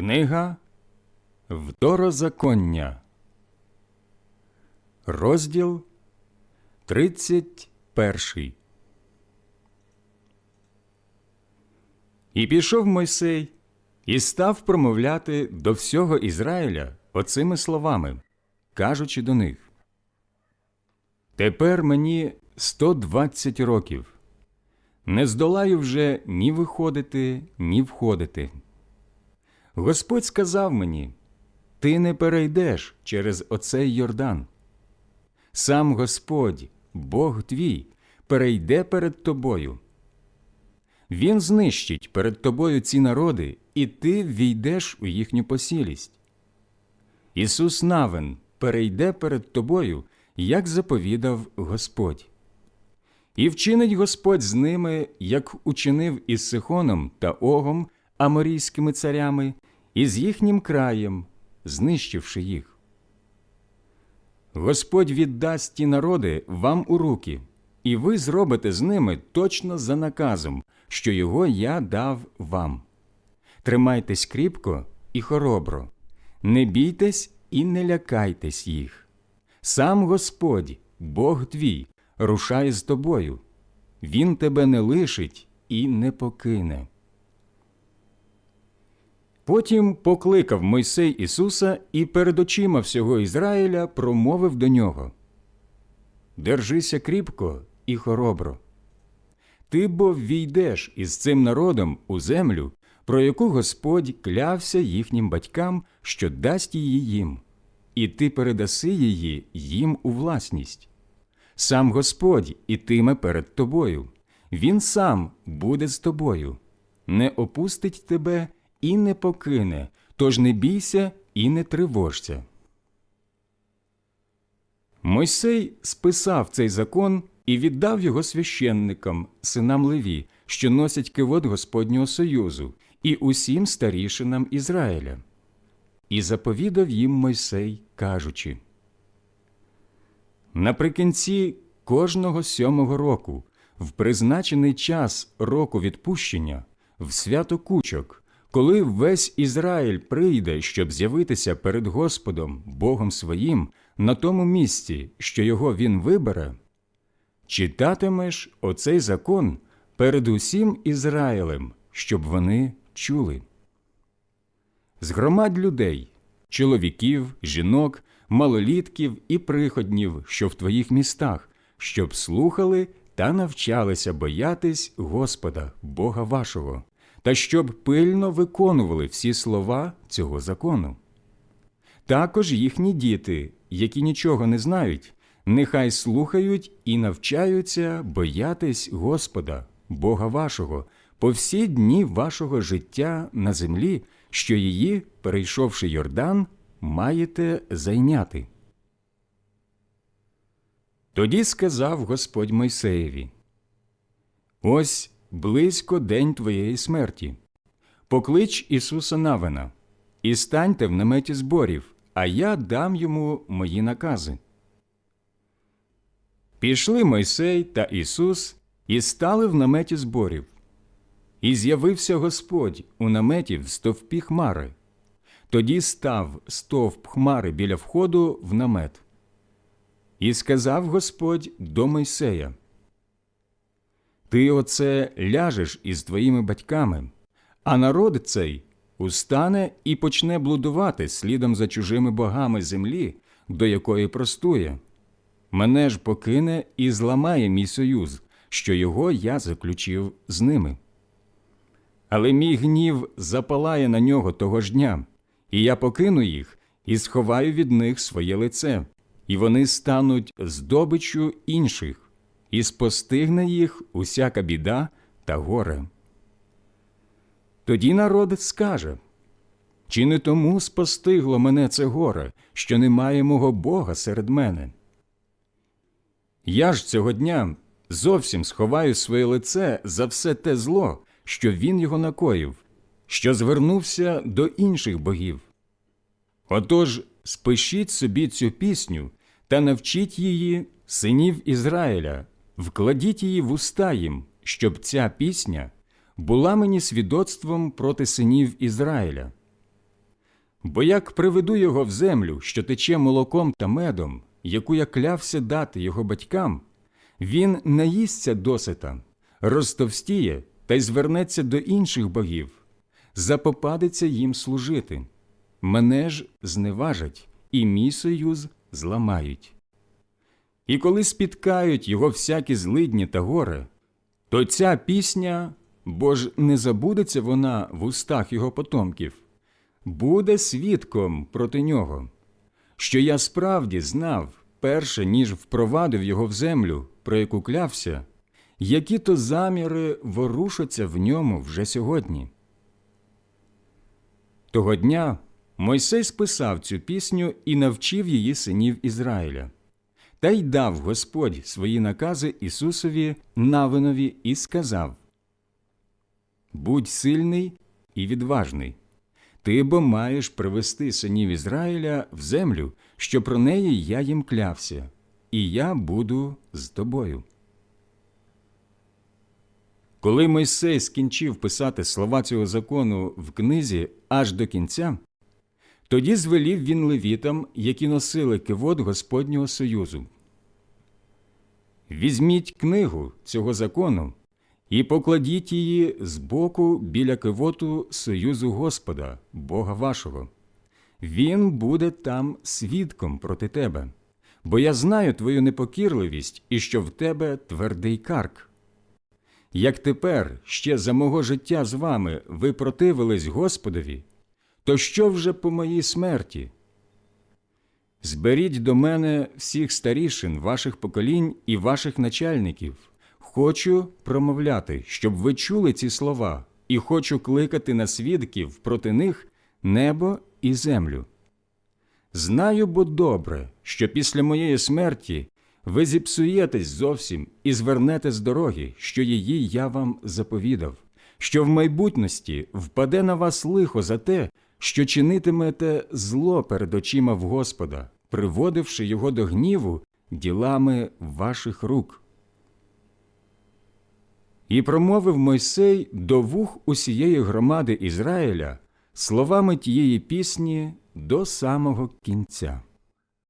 Книга Второзаконня, розділ 31. І пішов Мойсей і став промовляти до всього Ізраїля оцими словами, кажучи до них: Тепер мені 120 років. Не здолаю вже ні виходити, ні входити. Господь сказав мені: Ти не перейдеш через оцей Йордан. Сам Господь, Бог твій, перейде перед тобою. Він знищить перед тобою ці народи, і ти війдеш у їхню посілість. Ісус Навин перейде перед тобою, як заповідав Господь. І вчинить Господь з ними, як учинив із Сихоном та Огом, аморійськими царями, і з їхнім краєм, знищивши їх. Господь віддасть ті народи вам у руки, і ви зробите з ними точно за наказом, що його я дав вам. Тримайтесь кріпко і хоробро, не бійтесь і не лякайтесь їх. Сам Господь, Бог твій, рушає з тобою, Він тебе не лишить і не покине. Потім покликав Мойсей Ісуса і перед очима всього Ізраїля промовив до нього Держися кріпко і хоробро. Ти бо війдеш із цим народом у землю, про яку Господь клявся їхнім батькам, що дасть її їм, і ти передаси її їм у власність. Сам Господь ітиме перед тобою, Він сам буде з тобою, не опустить тебе і не покине, тож не бійся і не тривожся. Мойсей списав цей закон і віддав його священникам, синам Леві, що носять кивот Господнього Союзу, і усім старішинам Ізраїля. І заповідав їм Мойсей, кажучи Наприкінці кожного сьомого року, в призначений час року відпущення, в свято кучок, коли весь Ізраїль прийде, щоб з'явитися перед Господом, Богом своїм, на тому місці, що його він вибере, читатимеш оцей закон перед усім Ізраїлем, щоб вони чули. З громад людей, чоловіків, жінок, малолітків і приходнів, що в твоїх містах, щоб слухали та навчалися боятись Господа, Бога вашого, та щоб пильно виконували всі слова цього закону. Також їхні діти, які нічого не знають, нехай слухають і навчаються боятись Господа, Бога вашого, по всі дні вашого життя на землі, що її, перейшовши Йордан, маєте зайняти. Тоді сказав Господь Мойсеєві Ось близько день твоєї смерті. Поклич Ісуса Навина і станьте в наметі зборів, а я дам йому мої накази. Пішли Мойсей та Ісус і стали в наметі зборів. І з'явився Господь у наметі в стовпі хмари. Тоді став стовп хмари біля входу в намет. І сказав Господь до Мойсея Ти оце ляжеш із твоїми батьками, а народ цей устане і почне блудувати слідом за чужими богами землі, до якої простує. Мене ж покине і зламає мій союз, що його я заключив з ними. Але мій гнів запалає на нього того ж дня, і я покину їх і сховаю від них своє лице, і вони стануть здобиччю інших, і спостигне їх усяка біда та горе. Тоді народ скаже чи не тому спостигло мене це горе, що немає мого Бога серед мене? Я ж цього дня зовсім сховаю своє лице за все те зло, що він його накоїв, що звернувся до інших богів. Отож спишіть собі цю пісню та навчіть її синів Ізраїля, вкладіть її в уста їм, щоб ця пісня була мені свідоцтвом проти синів Ізраїля. Бо як приведу його в землю, що тече молоком та медом, яку я клявся дати його батькам, він наїсться досита, розтовстіє та й звернеться до інших богів, запопадеться їм служити. Мене ж зневажать, і мій союз зламають. І коли спіткають його всякі злидні та горе, то ця пісня, бо ж не забудеться вона в устах його потомків, буде свідком проти нього, що я справді знав, перше ніж впровадив його в землю, про яку клявся, які то заміри ворушаться в ньому вже сьогодні. Того дня Мойсей списав цю пісню і навчив її синів Ізраїля. Та й дав Господь свої накази Ісусові Навинові і сказав Будь сильний і відважний. Ти бо маєш привести синів Ізраїля в землю, що про неї я їм клявся, і я буду з тобою. Коли Мойсей скінчив писати слова цього закону в книзі аж до кінця, тоді звелів він левітам, які носили кивот Господнього Союзу. Візьміть книгу цього закону і покладіть її збоку біля кивоту Союзу Господа, Бога вашого. Він буде там свідком проти тебе, бо я знаю твою непокірливість і що в тебе твердий карк. Як тепер ще за мого життя з вами ви противились Господові, то що вже по моїй смерті? Зберіть до мене всіх старішин ваших поколінь і ваших начальників. Хочу промовляти, щоб ви чули ці слова, і хочу кликати на свідків проти них небо і землю. Знаю бо добре, що після моєї смерті ви зіпсуєтесь зовсім і звернете з дороги, що її я вам заповідав, що в майбутності впаде на вас лихо за те, що чинитимете зло перед очима в Господа, приводивши його до гніву ділами ваших рук. І промовив Мойсей до вух усієї громади Ізраїля словами тієї пісні до самого кінця.